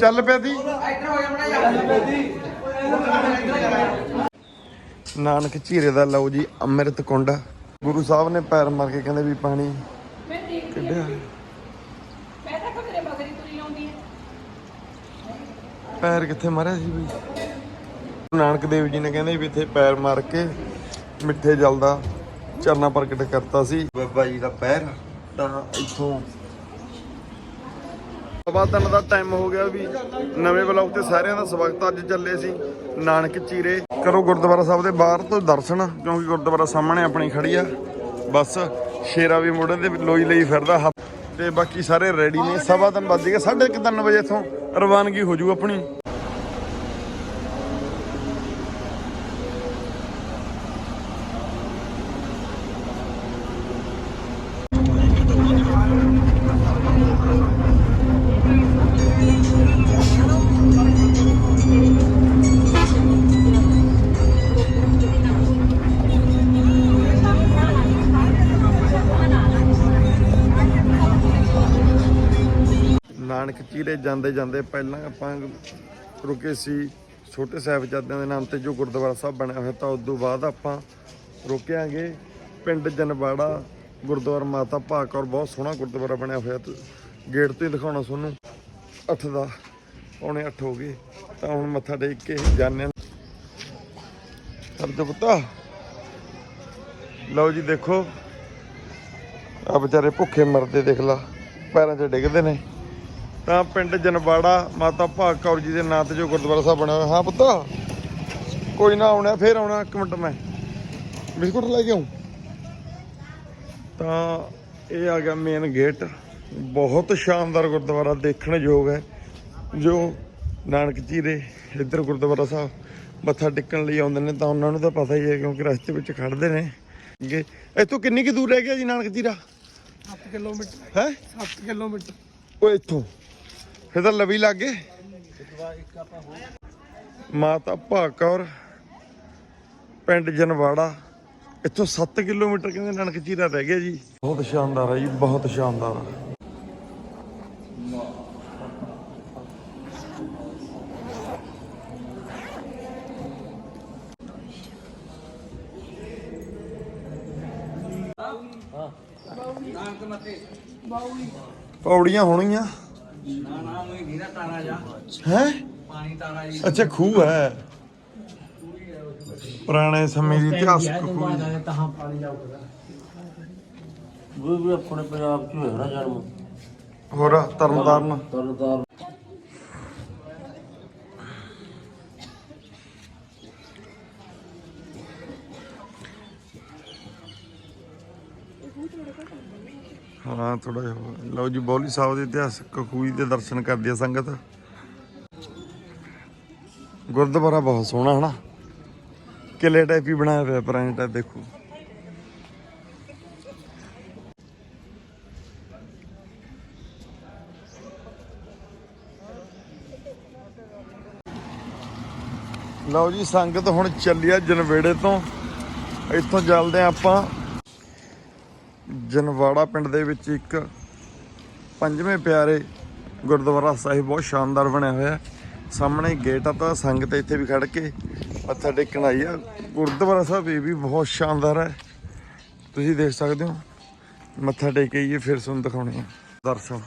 ਚੱਲ ਪਿਆ ਦੀ। ਨਾਨਕ ਝੀਰੇ ਦਾ ਲਓ ਜੀ ਅੰਮ੍ਰਿਤ ਕੁੰਡ। ਗੁਰੂ ਸਾਹਿਬ ਨੇ ਪੈਰ ਮਾਰ ਕੇ ਕਹਿੰਦੇ ਵੀ ਪਾਣੀ ਕੱਢਿਆ। ਮੈਂ ਤਾਂ ਖਬਰੇ ਮਗਰੀ ਤੁਰੀ ਆਉਂਦੀ ਹੈ। ਪੈਰ ਕਿੱਥੇ ਮਾਰਿਆ ਸੀ ਬਈ? ਨਾਨਕ ਦੇਵ ਜੀ ਨੇ ਕਹਿੰਦੇ ਵੀ ਇੱਥੇ ਪੈਰ ਮਾਰ ਕੇ ਮਿੱਠੇ ਜਲ ਦਾ ਚਰਨਾ ਪ੍ਰਗਟ ਕਰਤਾ ਸੀ। ਬਾਬਾ ਜੀ ਦਾ ਪੈਰ ਤਾਂ ਇੱਥੋਂ। ਸਵਾ ਤਿੰਨ ਦਾ ਟਾਈਮ ਹੋ ਗਿਆ ਵੀ ਨਵੇਂ ਬਲੌਗ ਤੇ ਸਾਰਿਆਂ ਦਾ ਸਵਾਗਤ, ਅੱਜ ਚੱਲੇ ਸੀ ਨਾਨਕ ਚੀਰੇ। ਕਰੋ ਗੁਰਦੁਆਰਾ ਸਾਹਿਬ ਦੇ ਬਾਹਰ ਤੋਂ ਦਰਸ਼ਨ, ਕਿਉਂਕਿ ਗੁਰਦੁਆਰਾ ਸਾਹਮਣੇ ਆਪਣੀ ਖੜੀ ਆ। ਬਸ ਸ਼ੇਰਾ ਵੀ ਮੋਢੇ ਦੇ ਲੋਈ ਲਈ ਫਿਰਦਾ। ਹੱਥ ਤੇ ਬਾਕੀ ਸਾਰੇ ਰੈਡੀ ਨੇ। ਸਵਾ ਤਿੰਨ ਵੱਜ ਗਏ, ਸਾਢੇ ਕੁ ਤਿੰਨ ਵਜੇ ਇੱਥੋਂ ਰਵਾਨਗੀ ਹੋ ਜੂ ਆਪਣੀ। ਨਾਨਕ ਜਾਂਦੇ ਜਾਂਦੇ ਪਹਿਲਾਂ ਆਪਾਂ ਰੁਕੇ ਸੀ ਛੋਟੇ ਸਾਹਿਬਜ਼ਾਦਿਆਂ ਦੇ ਨਾਮ ਤੇ ਜੋ ਗੁਰਦੁਆਰਾ ਸਾਹਿਬ ਬਣਿਆ ਹੋਇਆ ਤਾਂ ਉਸ ਤੋਂ ਬਾਅਦ ਆਪਾਂ ਰੁਕਿਆਂਗੇ ਪਿੰਡ ਜਨਵਾੜਾ, ਗੁਰਦੁਆਰਾ ਮਾਤਾ ਭਾਕੌਰ ਬਹੁਤ ਸੋਹਣਾ ਗੁਰਦੁਆਰਾ ਬਣਿਆ ਹੋਇਆ ਤੇ ਗੇਟ ਤੋਂ ਹੀ ਦਿਖਾਉਣਾ ਤੁਹਾਨੂੰ। 8 ਦਾ, ਪੌਣੇ 8 ਹੋ ਗਏ, ਤਾਂ ਹੁਣ ਮੱਥਾ ਟੇਕ ਕੇ ਜਾਂਦੇ ਹਾਂ। ਸਰਦ ਪੁੱਤਾ, ਲਓ ਜੀ ਦੇਖੋ। ਆ ਵਿਚਾਰੇ ਭੁੱਖੇ ਮਰਦੇ, ਦੇਖ ਲਾ, ਪੈਰਾਂ 'ਚ ਡਿੱਗਦੇ ਨੇ। ਤਾਂ ਪਿੰਡ ਜਨਵਾੜਾ ਮਾਤਾ ਭਾਗ ਕੌਰ ਜੀ ਦੇ ਨਾਂ ਤੇ ਜੋ ਗੁਰਦੁਆਰਾ ਸਾਹਿਬ ਬਣਿਆ ਹੋਇਆ। ਹਾਂ ਪੁੱਤ ਕੋਈ ਨਾ ਆਉਣਾ ਫੇਰ ਆਉਣਾ ਇੱਕ ਮਿੰਟ ਮੈਂ। ਬਿਸਕੁਟ ਲੈ ਕੇ ਆਉਂ? ਤਾਂ ਇਹ ਆ ਗਿਆ ਮੇਨ ਗੇਟ ਬਹੁਤ ਸ਼ਾਨਦਾਰ ਗੁਰਦੁਆਰਾ ਦੇਖਣ ਯੋਗ ਹੈ। ਜੋ ਨਾਨਕ ਜੀ ਦੇ ਇੱਧਰ ਗੁਰਦੁਆਰਾ ਸਾਹਿਬ ਮੱਥਾ ਟੇਕਣ ਲਈ ਆਉਂਦੇ ਨੇ ਤਾਂ ਉਹਨਾਂ ਨੂੰ ਤਾਂ ਪਤਾ ਹੀ ਹੈ ਕਿਉਂਕਿ ਰਸਤੇ ਵਿੱਚ ਖੜਦੇ ਨੇ। ਕਿ ਇੱਥੋਂ ਕਿੰਨੀ ਕੁ ਦੂਰ ਰਹਿ ਗਿਆ ਜੀ ਨਾਨਕ ਜੀ ਦਾ? 7 ਕਿਲੋਮੀਟਰ। ਹੈ? 7 ਕਿਲੋਮੀਟਰ। ਉਹ ਇੱਥੋਂ। ਫਿਰ ਤਾਂ ਲਵੀ ਲੱਗੇ ਮਾਤਾ ਭਾਕੌਰ ਪਿੰਡ ਜਨਵਾੜਾ। ਇੱਥੋਂ 7 ਕਿਲੋਮੀਟਰ ਕਹਿੰਦੇ ਨਾਨਕ ਚੀਰਾ ਰਹਿ ਗਿਆ ਜੀ। ਬਹੁਤ ਸ਼ਾਨਦਾਰ ਹੈ ਜੀ ਬਹੁਤ ਸ਼ਾਨਦਾਰ ਹੈ। ਪੌੜੀਆਂ ਹੋਣਗੀਆਂ। ਤਾਰਾ ਜਾ। ਹੈ? ਪਾਣੀ ਤਾਰਾ ਜੀ। ਅੱਛਾ ਖੂਹ ਹੈ। ਪੁਰਾਣੇ ਸਮੇਂ ਦੀ ਇਤਿਹਾਸਕ ਖੂਹ। ਤਹਾਂ ਪਾਣੀ ਜਾਊਗਾ ਉਹ ਵੀ ਆਪਣੇ ਪੰਜਾਬ ਚ ਹੋਇਆ ਨਾ ਜਨਮ। ਹੋਰ ਤਰਨਤਾਰਨ? ਤਰਨਤਾਰਨ। ਹਾਂ ਥੋੜਾ ਜਿਹਾ ਲਓ ਜੀ, ਬੌਲੀ ਸਾਹਿਬ ਦੇ ਇਤਿਹਾਸਕ ਖੂਹੀ ਦੇ ਦਰਸ਼ਨ ਕਰਦੀ ਆ ਸੰਗਤ। ਗੁਰਦੁਆਰਾ ਬਹੁਤ ਸੋਹਣਾ, ਹਨਾ? ਕਿਲੇ ਟਾਈਪ ਹੀ ਬਣਾਇਆ ਹੋਇਆ, ਪੁਰਾਣੇ ਟਾਈਪ, ਦੇਖੋ। ਲਓ ਜੀ, ਸੰਗਤ ਹੁਣ ਚੱਲਿਆ ਜਨਵੇੜੇ ਤੋਂ। ਇੱਥੋਂ ਚੱਲਦੇ ਆ ਆਪਾਂ ਜਨਵਾੜਾ ਪਿੰਡ ਦੇ ਵਿੱਚ ਇੱਕ ਪੰਜਵੇਂ ਪਿਆਰੇ ਗੁਰਦੁਆਰਾ ਸਾਹਿਬ ਬਹੁਤ ਸ਼ਾਨਦਾਰ ਬਣਿਆ ਹੋਇਆ ਹੈ। ਸਾਹਮਣੇ ਗੇਟ ਆ ਤਾਂ ਸੰਗਤ ਇੱਥੇ ਵੀ ਖੜ ਕੇ ਮੱਥਾ ਟੇਕਣ ਆਈ ਆ। ਗੁਰਦੁਆਰਾ ਸਾਹਿਬ ਇਹ ਵੀ ਬਹੁਤ ਸ਼ਾਨਦਾਰ ਹੈ। ਤੁਸੀਂ ਦੇਖ ਸਕਦੇ ਹੋ, ਮੱਥਾ ਟੇਕ ਕੇ ਆਈਏ, ਫਿਰ ਤੁਹਾਨੂੰ ਦਿਖਾਉਣੇ ਆ ਦਰਸ਼ਨ।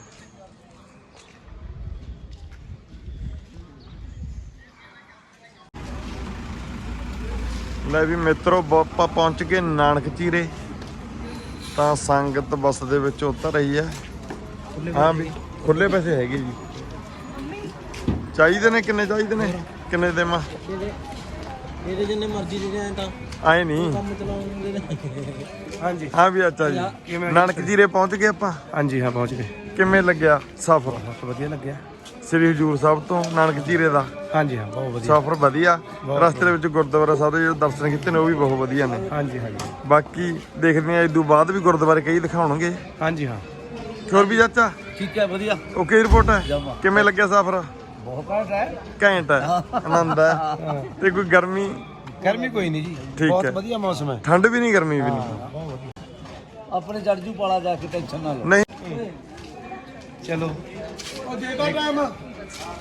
ਲੈ ਵੀ ਮਿੱਤਰੋ ਬ- ਆਪਾਂ ਪਹੁੰਚ ਗਏ ਨਾਨਕ ਚੀਰੇ। ਤਾਂ ਸੰਗਤ ਬੱਸ ਦੇ ਵਿੱਚ ਉਤਰ ਰਹੀ ਹੈ। ਹਾਂ ਵੀ ਖੁੱਲੇ ਪੈਸੇ ਹੈਗੇ ਜੀ। ਚਾਹੀਦੇ ਨੇ ਕਿੰਨੇ ਚਾਹੀਦੇ ਨੇ? ਕਿੰਨੇ ਦੇਵਾਂ? ਇਹਦੇ ਜਿੰਨੇ ਮਰਜ਼ੀ ਦੇ ਦੇ ਤਾਂ। ਆਏ ਨਹੀਂ ਕੰਮ ਚਲਾਉਂਦੇ ਨੇ ਹਾਂਜੀ। ਹਾਂ ਵੀ ਅੱਛਾ ਜੀ। ਨਾਨਕ ਜੀਰੇ ਪਹੁੰਚ ਗਏ ਆਪਾਂ? ਹਾਂਜੀ ਹਾਂ ਪਹੁੰਚ ਗਏ। ਕਿਵੇਂ ਲੱਗਿਆ ਸਫ਼ਰ? ਬਹੁਤ ਵਧੀਆ ਲੱਗਿਆ। ਸ੍ਰੀ ਹਜੂਰ ਸਾਹਿਬ ਤੋਂ ਨਾਨਕ ਜੀਰੇ ਦਾ। ਹਾਂਜੀ ਹਾਂ ਬਹੁਤ ਵਧੀਆ। ਸਫ਼ਰ ਵਧੀਆ। ਰਸਤੇ ਦੇ ਵਿੱਚ ਗੁਰਦੁਆਰਾ ਸਾਹਿਬ ਦੇ ਜਿਹੜੇ ਦਰਸ਼ਨ ਕੀਤੇ ਨੇ ਉਹ ਵੀ ਬਹੁਤ ਵਧੀਆ ਨੇ। ਹਾਂਜੀ ਹਾਂਜੀ। ਬਾਕੀ ਦੇਖਦੇ ਹਾਂ ਇਸ ਤੋਂ ਬਾਅਦ ਵੀ ਗੁਰਦੁਆਰੇ ਕਈ ਦਿਖਾਉਣਗੇ। ਹਾਂਜੀ ਹਾਂ। ਹੋਰ ਵੀ ਚਾਚਾ? ਠੀਕ ਹੈ ਵਧੀਆ। ਓਕੇ ਰਿਪੋਰਟ ਹੈ? ਕਿਵੇਂ ਲੱਗਿਆ ਸਫ਼ਰ? ਬਹੁਤ ਘੱਟ ਹੈ। ਘੈਂਟ ਹੈ ਆਨੰਦ ਹੈ। ਤੇ ਕੋਈ ਗਰਮੀ? ਗਰਮੀ ਕੋਈ ਨਹੀਂ ਜੀ। ਠੀਕ ਬਹੁਤ। ਵਧੀਆ ਮੌਸਮ ਹੈ। ਠੰਡ ਵੀ ਨਹੀਂ ਗਰਮੀ ਵੀ ਨਹੀਂ? ਬਹੁਤ ਵਧੀਆ। ਆਪਣੇ ਜੜਜੂ ਪਾਲਾ ਜਾ ਕੇ ਟੈਨਸ਼ਨ ਨਾ ਲਓ। ਨਹੀਂ। ਚਲੋ। ਉਹ ਦੇ ਦੋ ਟਾਈਮ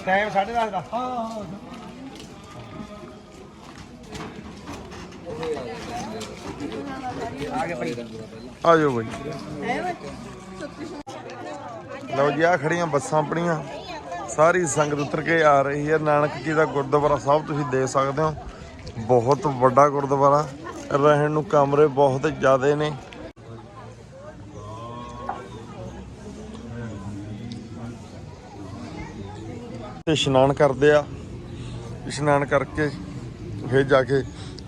ਟਾਈਮ 10:30 ਦਾ। ਆ ਜਾਓ ਬਾਈ। ਲਓ ਜੀ ਆ ਖੜੀਆਂ ਬੱਸਾਂ ਆਪਣੀਆਂ। ਸਾਰੀ ਸੰਗਤ ਉਤਰ ਕੇ ਆ ਰਹੀ ਹੈ। ਨਾਨਕ ਜੀ ਦਾ ਗੁਰਦੁਆਰਾ ਸਾਹਿਬ ਤੁਸੀਂ ਦੇਖ ਸਕਦੇ ਹੋ। ਬਹੁਤ ਵੱਡਾ ਗੁਰਦੁਆਰਾ। ਰਹਿਣ ਨੂੰ ਕਮਰੇ ਬਹੁਤ ਜ਼ਿਆਦੇ ਨੇ। ਤੇ ਇਸ਼ਨਾਨ ਕਰਦੇ ਆ। ਇਸ਼ਨਾਨ ਕਰਕੇ ਫਿਰ ਜਾ ਕੇ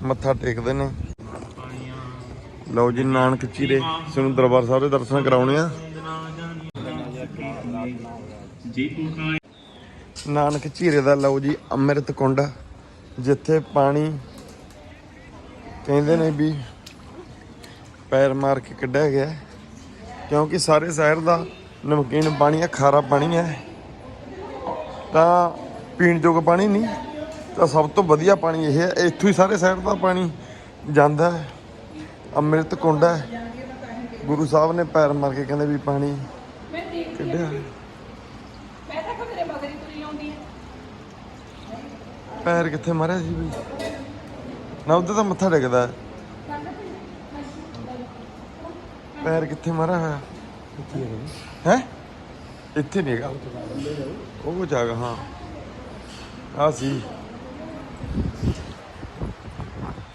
ਮੱਥਾ ਟੇਕਦੇ ਨੇ। ਲਓ ਜੀ, ਨਾਨਕ ਚੀਰੇ, ਸਾਨੂੰ ਦਰਬਾਰ ਸਾਹਿਬ ਦੇ ਦਰਸ਼ਨ ਕਰਾਉਣੇ ਆ। ਨਾਨਕ ਚੀਰੇ ਦਾ ਲਓ ਜੀ, ਅੰਮ੍ਰਿਤ ਕੁੰਡ, ਜਿੱਥੇ ਪਾਣੀ ਕਹਿੰਦੇ ਨੇ ਵੀ ਪੈਰ ਮਾਰ ਕੇ ਕੱਢਿਆ ਗਿਆ ਕਿਉਂਕਿ ਸਾਰੇ ਸ਼ਹਿਰ ਦਾ ਨਮਕੀਨ ਪਾਣੀ ਹੈ ਖਾਰਾ ਪਾਣੀ ਹੈ। ਤਾਂ ਪੀਣ ਯੋਗ ਪਾਣੀ ਨਹੀਂ ਤਾਂ ਸਭ ਤੋਂ ਵਧੀਆ ਪਾਣੀ ਇਹ ਹੈ ਇੱਥੋਂ ਹੀ ਸਾਰੇ ਸ਼ਹਿਰ ਦਾ ਪਾਣੀ ਜਾਂਦਾ ਹੈ। ਅੰਮ੍ਰਿਤ ਕੁੰਡ ਹੈ। ਗੁਰੂ ਸਾਹਿਬ ਨੇ ਪੈਰ ਮਾਰ ਕੇ ਕਹਿੰਦੇ ਵੀ ਪਾਣੀ ਕੱਢਿਆ। ਪੈਰ ਕਿੱਥੇ ਮਾਰਿਆ ਸੀ ਵੀ? ਨਾ ਉਧਰ ਤਾਂ ਮੱਥਾ ਟੇਕਦਾ ਹੈ। ਪੈਰ ਕਿੱਥੇ ਮਾਰਿਆ ਹੋਇਆ? ਹੈ? ਇੱਥੇ ਨਹੀਂ ਹੈਗਾ। ਉਹ ਜਾਗਾ, ਹਾਂ। ਆ ਸੀ।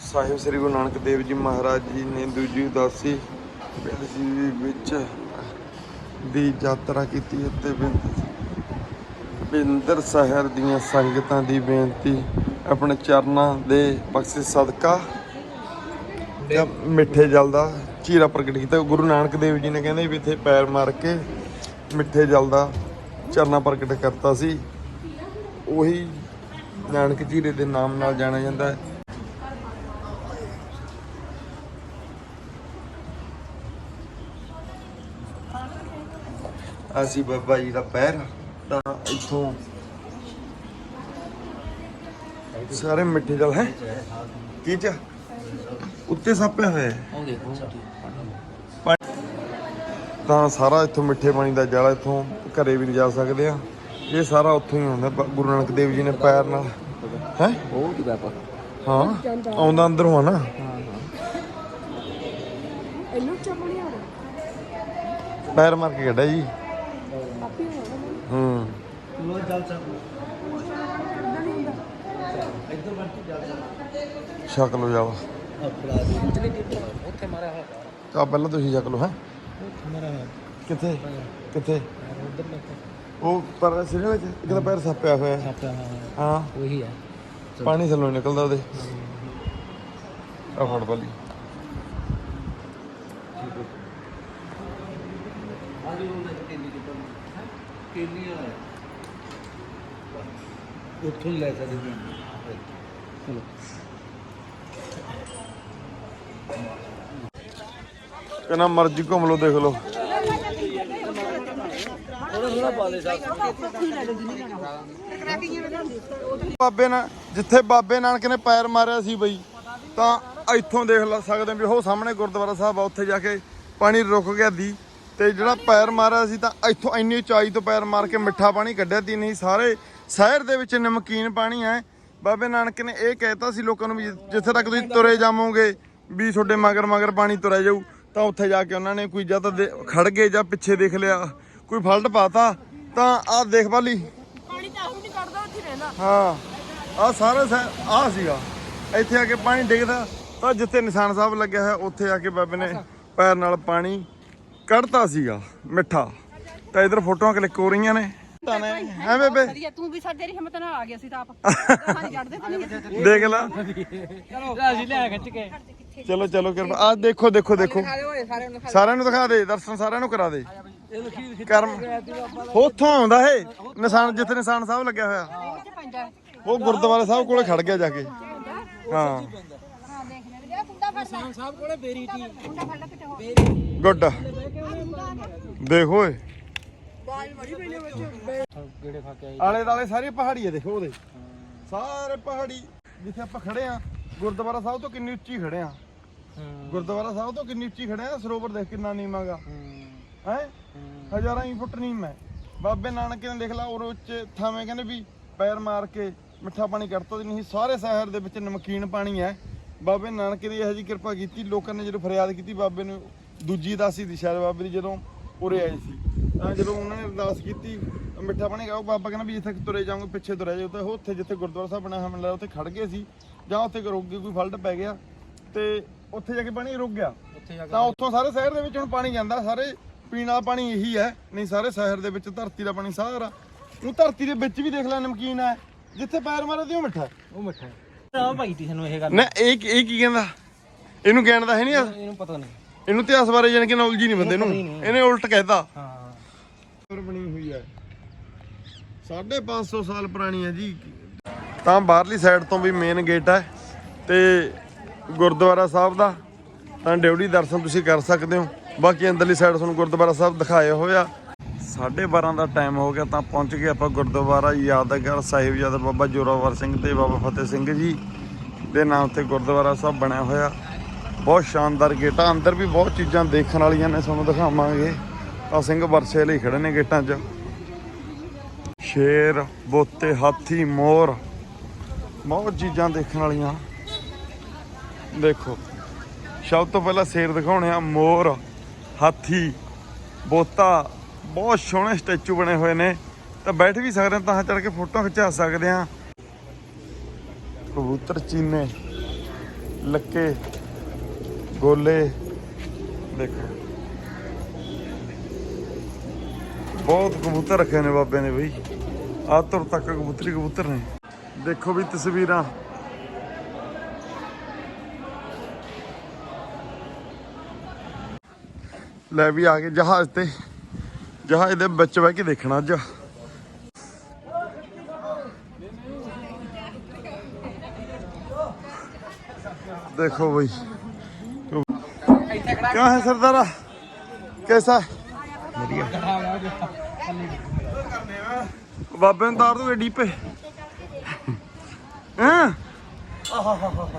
ਸਾਹਿਬ ਸ੍ਰੀ ਗੁਰੂ ਨਾਨਕ ਦੇਵ ਜੀ ਮਹਾਰਾਜ ਜੀ ਨੇ ਦੂਜੀ ਉਦਾਸੀ ਪਿੰਡ ਜੀ ਵਿੱਚ ਦੀ ਯਾਤਰਾ ਕੀਤੀ ਅਤੇ ਬਿੰਦਰ ਸ਼ਹਿਰ ਦੀਆਂ ਸੰਗਤਾਂ ਦੀ ਬੇਨਤੀ, ਆਪਣੇ ਚਰਨਾਂ ਦੇ ਬਖਸ਼ਿਸ਼ ਸਦਕਾ ਮਿੱਠੇ ਜਲ ਦਾ ਚੀਰਾ ਪ੍ਰਗਟ ਕੀਤਾ। ਗੁਰੂ ਨਾਨਕ ਦੇਵ ਜੀ ਨੇ ਕਹਿੰਦੇ ਵੀ ਇੱਥੇ ਪੈਰ ਮਾਰ ਕੇ ਮਿੱਠੇ ਜਲ ਦਾ ਚਰਨਾ ਪ੍ਰਗਟ ਕਰਤਾ ਸੀ। ਉਹੀ ਨਾਨਕ ਚੀਰੇ ਦੇ ਨਾਮ ਨਾਲ ਜਾਣਿਆ ਜਾਂਦਾ ਹੈ। ਅਸੀਂ ਬਾਬਾ ਜੀ ਦਾ ਪੈਰ ਤਾਂ ਇੱਥੋਂ ਸਾਰੇ ਮਿੱਠੇ ਜਲ ਹੈ। ਕੀ ਚ? ਉੱਤੇ ਸਾਪਿਆ ਹੋਇਆ ਹੈ। ਉਹ ਦੇਖੋ ਤਾਂ ਸਾਰਾ ਇੱਥੋਂ ਮਿੱਠੇ ਪਾਣੀ ਦਾ ਜਲ ਇੱਥੋਂ ਘਰੇ ਵੀ ਲਿਜਾ ਸਕਦੇ ਆ। ਇਹ ਸਾਰਾ ਉੱਥੋਂ ਹੀ ਹੁੰਦਾ ਗੁਰੂ ਨਾਨਕ ਦੇਵ ਜੀ ਨੇ ਪੈਰ ਨਾਲ। ਹੈ? ਉਹ ਕੀ ਬਾਪਾ ਹਾਂ ਆਉਂਦਾ ਅੰਦਰੋਂ ਆ ਨਾ। ਇਹਨੂੰ ਚੱਪਣੀ ਆ ਪੈਰ ਮਾਰ ਕੇ ਕੱਢਿਆ ਜੀ। ਹੂੰ। ਲੋ ਜਲ ਚੱਕ। ਇੱਧਰ ਬਣ ਕੇ ਜਲ। ਛਕ ਲਓ ਜਾਵਾ ਆਪਣਾ ਉੱਥੇ ਉੱਥੇ ਮਾਰਿਆ ਹੋਇਆ ਤਾਂ ਪਹਿਲਾਂ ਤੁਸੀਂ ਛਕ ਲਓ ਹੈ। ਮਾਰਿਆ ਹੋਇਆ ਕਿੱਥੇ? ਕਿੱਥੇ? ਉਧਰ ਲੱਗਾ। ਉਹ ਪਰ ਸਿਰ ਵਿੱਚ ਇੱਕ ਤਾਂ ਪੈਰ ਸਾਪਿਆ ਹੋਇਆ ਹੈ। ਛਾਪਿਆ ਹਾਂ ਹਾਂ। ਉਹੀ ਹੈ। ਪਾਣੀ ਥੱਲੋਂ ਨਿਕਲਦਾ ਉਹਦੇ। ਆ ਫੜ ਬਾਲੀ ਉੱਥੋਂ ਹੀ ਲੈ ਸਕਦੇ ਚਲੋ। ਕਿੰਨਾ ਮਰਜ਼ੀ ਘੁੰਮ ਲਓ, ਦੇਖ ਲਓ। ਬਾਬੇ ਨਾਲ ਜਿੱਥੇ ਬਾਬੇ ਨਾਨਕ ਨੇ ਪੈਰ ਮਾਰਿਆ ਸੀ ਬਈ, ਤਾਂ ਇੱਥੋਂ ਦੇਖ ਲ ਸਕਦੇ ਵੀ ਉਹ ਸਾਹਮਣੇ ਗੁਰਦੁਆਰਾ ਸਾਹਿਬ ਆ, ਉੱਥੇ ਜਾ ਕੇ ਪਾਣੀ ਰੁਕ ਗਿਆ ਦੀ। ਤੇ ਜਿਹੜਾ ਪੈਰ ਮਾਰਿਆ ਸੀ ਤਾਂ ਇੱਥੋਂ ਇੰਨੀ ਉਚਾਈ ਤੋਂ ਪੈਰ ਮਾਰ ਕੇ ਮਿੱਠਾ ਪਾਣੀ ਕੱਢਿਆ ਤੀ, ਨਹੀਂ ਸਾਰੇ ਸ਼ਹਿਰ ਦੇ ਵਿੱਚ ਨਮਕੀਨ ਪਾਣੀ ਹੈ। ਬਾਬੇ ਨਾਨਕ ਨੇ ਇਹ ਕਹਿਤਾ ਸੀ ਲੋਕਾਂ ਨੂੰ ਵੀ ਜਿੱਥੇ ਤੱਕ ਤੁਸੀਂ ਤੁਰੇ ਜਾਵੋਗੇ, ਵੀ ਤੁਹਾਡੇ ਮਗਰ ਮਗਰ ਪਾਣੀ ਤੁਰਿਆ ਜਾਊ। ਤਾਂ ਉੱਥੇ ਜਾ ਕੇ ਉਹਨਾਂ ਨੇ ਕੋਈ ਜਾਂ ਤਾਂ ਖੜ ਗਏ ਜਾਂ ਪਿੱਛੇ ਦੇਖ ਲਿਆ ਕੋਈ ਫਲਟ ਪਾਤਾ ਤਾਂ ਆਹ ਦੇਖ ਬਾਲੀ ਪਾਣੀ ਤਾਂ ਆਹੂ ਨਹੀਂ ਕੱਢਦਾ ਉੱਥੇ ਰਹਿੰਦਾ। ਹਾਂ ਆ ਸਾਰਾ ਆ ਸੀਗਾ। ਇੱਥੇ ਆ ਕੇ ਪਾਣੀ ਡਿੱਗਦਾ ਤਾਂ ਜਿੱਥੇ ਨਿਸ਼ਾਨ ਸਾਹਿਬ ਲੱਗਿਆ ਹੋਇਆ ਉੱਥੇ ਆ ਕੇ ਬਾਬੇ ਨੇ ਪੈਰ ਨਾਲ ਪਾਣੀ ਕੱਢਤਾ ਸੀਗਾ ਮਿੱਠਾ। ਤਾਂ ਇਧਰ ਫੋਟੋਆਂ ਕਲਿੱਕ ਹੋ ਰਹੀਆਂ ਨੇ। ਤਾਂ ਨੇ ਹੈ ਬੇਬੇ ਵਧੀਆ ਤੂੰ ਵੀ ਸਾਡੇ ਦੀ ਹਿੰਮਤ ਨਾਲ ਆ ਗਿਆ ਸੀ ਤਾਂ ਆਪ। ਕੱਢਦੇ ਤਾਂ ਦੇਖ ਲੈ। ਅਸੀਂ ਲੈ ਖਿੱਚ ਕੇ। ਚਲੋ ਚਲੋ ਕਿਰਪਾ। ਆ ਦੇਖੋ ਦੇਖੋ ਦੇਖੋ। ਸਾਰਿਆਂ ਨੂੰ ਦਿਖਾ ਦੇ ਦਰਸ਼ਨ ਸਾਰਿਆਂ ਨੂੰ ਕਰਾ ਦੇ। ਕਰਮ ਉੱਥੋਂ ਆਉਂਦਾ ਇਹ ਨਿਸ਼ਾਨ ਜਿੱਥੇ ਨਿਸ਼ਾਨ ਸਾਹਿਬ ਲੱਗਿਆ ਹੋਇਆ। ਉਹ ਗੁਰਦੁਆਰਾ ਸਾਹਿਬ ਕੋਲੇ ਖੜ ਗਿਆ ਜਾ ਕੇ। ਹਾਂ ਸਾਹਿਬ ਕੋਲੇ ਬੇਰੀ ਟੀ ਗੁੱਡ। ਦੇਖ ਓਏ। ਆਲੇ ਦਾਲੇ ਸਾਰੀ ਪਹਾੜੀ ਹੈ ਦੇਖੋ ਉਹਦੇ। ਸਾਰੇ ਪਹਾੜੀ ਜਿੱਥੇ ਆਪਾਂ ਖੜੇ ਆ ਗੁਰਦੁਆਰਾ ਸਾਹਿਬ ਤੋਂ ਕਿੰਨੀ ਉੱਚੀ ਖੜੇ ਆ। ਗੁਰਦੁਆਰਾ ਸਾਹਿਬ ਤੋਂ ਕਿੰਨੀ ਉੱਚੀ ਖੜਿਆ ਸਰੋਵਰ ਦੇਖ ਕਿੰਨਾ ਨੀਵਾਂਗਾ ਹੂੰ। ਹਜ਼ਾਰਾਂ ਹੀ ਫੁੱਟ ਨੀਮ ਹੈ। ਬਾਬੇ ਨਾਨਕ ਨੇ ਦੇਖ ਲਾ ਉਹ ਉੱਚ ਥਾਵੇਂ ਕਹਿੰਦੇ ਵੀ ਪੈਰ ਮਾਰ ਕੇ ਮਿੱਠਾ ਪਾਣੀ ਕੱਢਤਾ ਨਹੀਂ ਸਾਰੇ ਸ਼ਹਿਰ ਦੇ ਵਿੱਚ ਨਮਕੀਨ ਪਾਣੀ ਹੈ। ਬਾਬੇ ਨਾਨਕ ਨੇ ਇਹੋ ਜਿਹੀ ਕਿਰਪਾ ਕੀਤੀ ਲੋਕਾਂ ਨੇ ਜਦੋਂ ਫਰਿਆਦ ਕੀਤੀ ਬਾਬੇ ਨੂੰ ਦੂਜੀ ਦਾਸੀ ਦੀ ਸ਼ਾਇਦ ਬਾਬੇ ਦੀ ਜਦੋਂ ਉਰੇ ਆਏ ਸੀ। ਤਾਂ ਜਦੋਂ ਉਹਨਾਂ ਨੇ ਅਰਦਾਸ ਕੀਤੀ ਮਿੱਠਾ ਪਾਣੀ ਗਾਓ ਬਾਬਾ ਕਹਿੰਦਾ ਵੀ ਜਿੱਥੇ ਤੁਰੇ ਜਾਓਗੇ ਪਿੱਛੇ ਤੁਰੇ ਜਾਓ ਤਾਂ ਉਹ ਉੱਥੇ ਜਿੱਥੇ ਗੁਰਦੁਆਰਾ ਸਾਹਿਬ ਬਣਿਆ ਲੱਗਦਾ ਉੱਥੇ ਖੜ ਗਏ ਸੀ ਜਾਂ ਉੱਥੇ ਰੁਕ ਗਏ ਕੋਈ ਫਲਟ ਪੈ ਗਿਆ। ਤੇ ਉੱਥੇ ਜਾ ਕੇ ਪਾਣੀ ਰੁਕ ਗਿਆ। ਉੱਥੇ ਜਾ ਕੇ ਤਾਂ ਉੱਥੋਂ ਸਾਰੇ ਸ਼ਹਿਰ ਦੇ ਵਿੱਚ ਹੁਣ ਪਾਣੀ ਜਾਂਦਾ ਸਾਰੇ ਪੀਣ ਵਾਲਾ ਪਾਣੀ ਇਹੀ ਹੈ। ਨਹੀਂ ਸਾਰੇ ਸ਼ਹਿਰ ਦੇ ਵਿੱਚ ਧਰਤੀ ਦਾ ਪਾਣੀ ਸਾਰਾ। ਉਹ ਧਰਤੀ ਦੇ ਵਿੱਚ ਵੀ ਦੇਖ ਲੈ ਨਮਕੀਨ ਹੈ। ਜਿੱਥੇ ਪੈਰ ਮਾਰੇ ਤੇ ਉਹ ਮਿੱਠਾ। ਉਹ ਮਿੱਠਾ ਆ ਭਾਈ ਤੀ ਸਾਨੂੰ ਇਹ ਗੱਲ ਨਾ ਇਹ ਇਹ ਕੀ ਕਹਿੰਦਾ? ਇਹਨੂੰ ਗਿਆਨ ਦਾ ਹੈ ਨਹੀਂ ਇਹਨੂੰ ਪਤਾ ਨਹੀਂ। ਇਹਨੂੰ ਇਤਿਹਾਸ ਬਾਰੇ ਜਾਣ ਕੇ ਨੌਲੇਜ ਹੀ ਨਹੀਂ ਬੰਦੇ ਨੂੰ। ਇਹਨੇ ਉਲਟ ਕਹਿਤਾ। ਹਾਂ। ਬਣੀ ਹੋਈ ਹੈ। 550 ਸਾਲ ਪੁਰਾਣੀ ਹੈ ਜੀ। ਤਾਂ ਬਾਹਰਲੀ ਸਾਈਡ ਤੋਂ ਵੀ ਮੇਨ ਗੇਟ ਹੈ। ਤੇ ਗੁਰਦੁਆਰਾ ਸਾਹਿਬ ਦਾ, ਤਾਂ ਡਿਊਟੀ ਦਰਸ਼ਨ ਤੁਸੀਂ ਕਰ ਸਕਦੇ ਹੋ। ਬਾਕੀ ਅੰਦਰਲੀ ਸਾਈਡ ਤੁਹਾਨੂੰ ਗੁਰਦੁਆਰਾ ਸਾਹਿਬ ਦਿਖਾਇਆ ਹੋਇਆ 12:30 ਦਾ ਟਾਈਮ ਹੋ ਗਿਆ, ਤਾਂ ਪਹੁੰਚ ਗਏ ਆਪਾਂ ਗੁਰਦੁਆਰਾ ਯਾਦਗਾਰ ਸਾਹਿਬਜ਼ਾਦਾ ਬਾਬਾ ਜੋਰਾਵਰ ਸਿੰਘ ਤੇ ਬਾਬਾ ਫਤਿਹ ਸਿੰਘ ਜੀ ਦੇ ਨਾਮ ਤੇ ਗੁਰਦੁਆਰਾ ਸਾਹਿਬ ਬਣਿਆ ਹੋਇਆ। ਬਹੁਤ ਸ਼ਾਨਦਾਰ ਗੇਟ ਆ ਅੰਦਰ ਵੀ ਬਹੁਤ ਚੀਜ਼ਾਂ ਦੇਖਣ ਵਾਲੀਆਂ ਨੇ, ਤੁਹਾਨੂੰ ਦਿਖਾਵਾਂਗੇ। ਤਾਂ ਸਿੰਘ ਵਰਸੇ ਲਈ ਖੜੇ ਨੇ ਗੇਟਾਂ 'ਚ। ਸ਼ੇਰ, ਬੋਤੇ, ਹਾਥੀ, ਮੋਰ, ਬਹੁਤ ਚੀਜ਼ਾਂ ਦੇਖਣ ਵਾਲੀਆਂ। ਦੇਖੋ, ਸਭ ਤੋਂ ਪਹਿਲਾਂ ਸ਼ੇਰ ਦਿਖਾਉਣੇ ਆ, ਮੋਰ, ਹਾਥੀ, ਬੋਤਾ, ਬਹੁਤ ਸੋਹਣੇ ਸਟੈਚੂ ਬਣੇ ਹੋਏ ਨੇ। ਤਾਂ ਬੈਠ ਵੀ ਸਕਦੇ ਹਾਂ ਤਾਂ ਚੜ ਕੇ ਫੋਟੋ ਖਿਚਾ ਸਕਦੇ ਆ। ਕਬੂਤਰ ਚੀਨੇ, ਲੱਕੇ, ਗੋਲੇ, ਦੇਖੋ। ਬਹੁਤ ਕਬੂਤਰ ਰੱਖੇ ਨੇ ਬਾਬੇ ਨੇ ਬਈ। ਆ ਤੁਰ ਤੱਕ ਕਬੂਤਰੀ ਕਬੂਤਰ ਨੇ। ਦੇਖੋ ਵੀ ਤਸਵੀਰਾਂ। ਲੈ ਵੀ ਆ ਕੇ ਜਹਾਜ਼ ਤੇ। ਜਹਾਜ਼ ਦੇ ਵਿੱਚ ਬਹਿ ਕੇ ਦੇਖਣਾ ਅੱਜ। ਦੇਖੋ ਬਈ। ਕਿਆ ਹੈ ਸਰਦਾਰਾ? ਕਿਹਦਾ ਵਧੀਆ। ਬਾਬੇ ਨੂੰ ਤਾਰ ਦੂਗੇ ਡੀਪੇ। ਹਾਂ?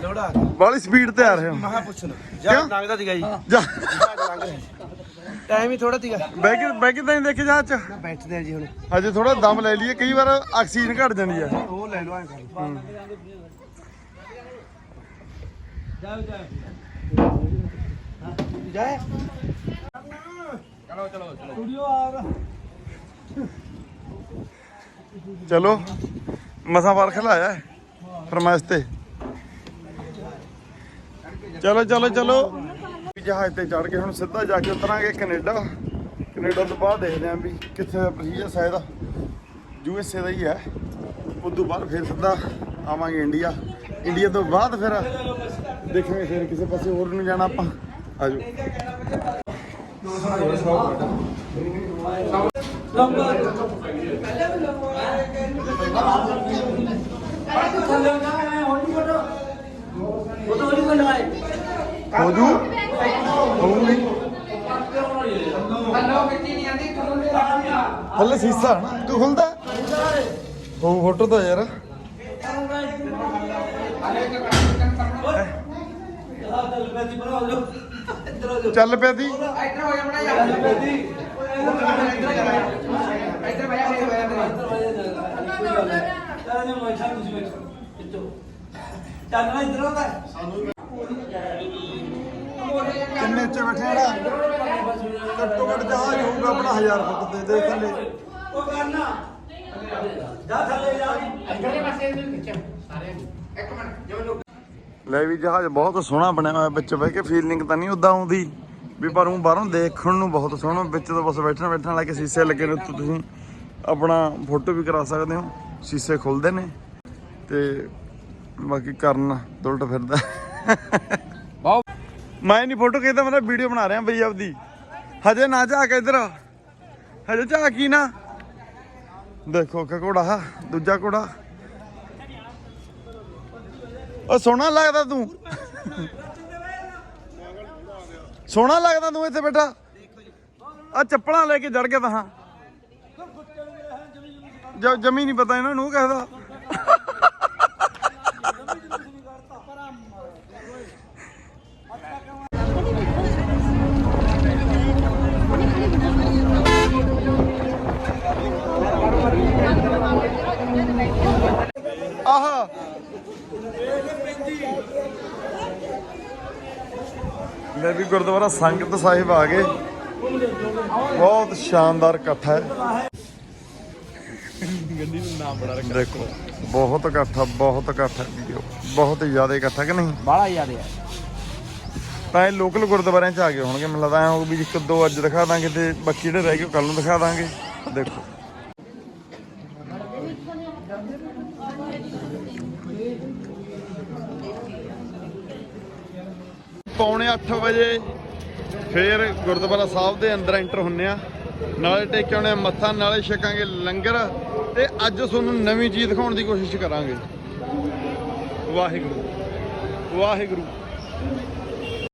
ਲੋੜਾ ਬਾਲੀ ਸਪੀਡ ਤੇ ਆ ਰਹੇ ਹੋ। ਮੈਂ ਪੁੱਛ ਜਾਂ ਲੰਘਦਾ ਸੀਗਾ ਜੀ। ਜਾਂ। ਟਾਈਮ ਹੀ ਥੋੜਾ ਸੀਗਾ। ਬਹਿ ਕੇ ਬਹਿ ਕੇ ਤਾਂ ਨਹੀਂ ਦੇਖੇ ਜਹਾਜ਼ ਚ। ਬੈਠਦੇ ਆ ਜੀ ਹੁਣ। ਅਜੇ ਥੋੜਾ ਦਮ ਲੈ ਲਈਏ ਕਈ ਵਾਰ ਆਕਸੀਜਨ ਘਟ ਜਾਂਦੀ ਹੈ ਉਹ ਲੈ ਲਓ ਐਂ ਕਰ ਜਾਓ ਜਾਓ ਜਾਏ। ਚਲੋ ਚਲੋ ਚਲੋ ਸਟੂਡੀਓ ਆ ਚਲੋ ਮਸਾ ਵਾਰ ਖਲਾਇਆ ਫਰਮਾਇਸ਼ ਤੇ। ਚਲੋ ਚਲੋ ਚਲੋ। ਜਹਾਜ਼ ਤੇ ਚੜ ਕੇ ਹੁਣ ਸਿੱਧਾ ਜਾ ਕੇ ਉਤਰਾਂਗੇ ਕੈਨੇਡਾ। ਕੈਨੇਡਾ ਤੋਂ ਬਾਅਦ ਦੇਖਦੇ ਆਂ ਵੀ ਕਿੱਥੇ ਦਾ ਪ੍ਰੋਸੀਜਰ ਸ਼ਾਇਦ। ਯੂਐਸਏ ਦਾ ਹੀ ਹੈ ਉਸ ਤੋਂ ਬਾਅਦ ਫਿਰ ਸਿੱਧਾ ਆਵਾਂਗੇ ਇੰਡੀਆ। ਇੰਡੀਆ ਤੋਂ ਬਾਅਦ ਫਿਰ ਦੇਖਾਂਗੇ ਫਿਰ ਕਿਸੇ ਪਾਸੇ ਹੋਰ ਨੂੰ ਜਾਣਾ ਆਪਾਂ। ਆਜੋ। ਹੋ ਜੂ? ਹੱਲੇ ਸੀਸਾ। ਨਾ ਤੂੰ ਖੁੱਲਦਾ? ਹੋ, ਫੋਟੋ ਤਾਂ ਯਾਰ। ਚੱਲ ਪਿਆ ਦੀ। ਕਿੰਨੇ ਚ ਬੈਠੇ ਜਿਹੜਾ? ਘੱਟੋ ਘੱਟ ਜਹਾਜ਼ ਹੋਊਗਾ ਆਪਣਾ 1000 ਫੁੱਟ ਤੇ ਦੇ ਥੱਲੇ ਲੈ ਵੀ ਜਹਾਜ਼ ਬਹੁਤ ਸੋਹਣਾ ਬਣਿਆ ਹੋਇਆ ਵਿੱਚ ਬਹਿ ਕੇ ਫੀਲਿੰਗ ਤਾਂ ਨਹੀਂ ਉਦਾਂ ਆਉਂਦੀ। ਵੀ ਪਰ ਉਹ ਬਾਹਰੋਂ ਦੇਖਣ ਨੂੰ ਬਹੁਤ ਸੋਹਣਾ ਵਿੱਚ ਤਾਂ ਬਸ ਬੈਠਣਾ ਬੈਠਣਾ ਲੱਗੇ ਸ਼ੀਸ਼ੇ ਲੱਗੇ ਨੇ ਉੱਤੇ ਤੁਸੀਂ ਆਪਣਾ ਫੋਟੋ ਵੀ ਕਰਾ ਸਕਦੇ ਹੋ। ਸ਼ੀਸ਼ੇ ਖੁੱਲਦੇ ਨੇ ਤੇ ਬਾਕੀ ਕਰਨ ਦੁਲਟ ਫਿਰਦਾ। ਬਹੁਤ ਮੈਂ ਨਹੀਂ ਫੋਟੋ ਕਹਿੰਦਾ ਮੈਂ ਵੀਡੀਓ ਬਣਾ ਰਿਹਾ ਬਈ ਆਪਦੀ। ਹਜੇ ਨਾ ਜਾ ਕੇ ਇਧਰ। ਹਜੇ ਜਾ ਕੀ ਨਾ। ਦੇਖੋ ਕਿ ਘੋੜਾ ਦੂਜਾ ਘੋੜਾ। ਉਹ ਸੋਹਣਾ ਲੱਗਦਾ ਤੂੰ। ਸੋਹਣਾ ਲੱਗਦਾ ਤੂੰ ਇੱਥੇ ਬੈਠਾ। ਆ ਚੱਪਲਾਂ ਲੈ ਕੇ ਜੜ ਗਿਆ ਤਾਂ ਜਮੀ ਨਹੀਂ ਪਤਾ ਇਹਨਾਂ ਨੂੰ ਕਹਦਾ। ਲੈ ਵੀ ਗੁਰਦੁਆਰਾ ਸੰਗਤ ਸਾਹਿਬ ਆ ਗਏ। ਬਹੁਤ ਸ਼ਾਨਦਾਰ ਇਕੱਠ ਹੈ। ਗੱਡੀ ਨੂੰ ਨਾਮ ਬੜਾ ਦੇਖੋ ਬਹੁਤ ਇਕੱਠ ਬਹੁਤ ਇਕੱਠ ਵੀਡੀਓ। ਬਹੁਤ ਜ਼ਿਆਦਾ ਇਕੱਠ ਕਿ ਨਹੀਂ? ਬਾਲਾ ਯਾਦ ਹੈ। ਤਾਂ ਇਹ ਲੋਕਲ ਗੁਰਦੁਆਰਿਆਂ 'ਚ ਆ ਗਏ ਹੋਣਗੇ ਮੈਨੂੰ ਲੱਗਦਾ ਐ ਹੋਊ ਵੀ ਇੱਕ ਦੋ ਅੱਜ ਦਿਖਾ ਦਾਂਗੇ ਤੇ ਬਾਕੀ ਜਿਹੜੇ ਰਹਿ ਗਏ ਕੱਲ ਨੂੰ ਦਿਖਾ ਦਾਂਗੇ। ਦੇਖੋ। ਪੌਣੇ 8 ਵਜੇ ਫੇਰ ਗੁਰਦੁਆਰਾ ਸਾਹਿਬ ਦੇ ਅੰਦਰ ਐਂਟਰ ਹੁੰਨੇ ਆ। ਨਾਲੇ ਟੇਕ ਆਉਣੇ ਆ, ਮੱਥਾ ਨਾਲੇ ਛਕਾਂਗੇ ਲੰਗਰ ਤੇ ਅੱਜ ਤੁਹਾਨੂੰ ਨਵੀਂ ਚੀਜ਼ ਦਿਖਾਉਣ ਦੀ ਕੋਸ਼ਿਸ਼ ਕਰਾਂਗੇ। ਵਾਹਿਗੁਰੂ ਵਾਹਿਗੁਰੂ।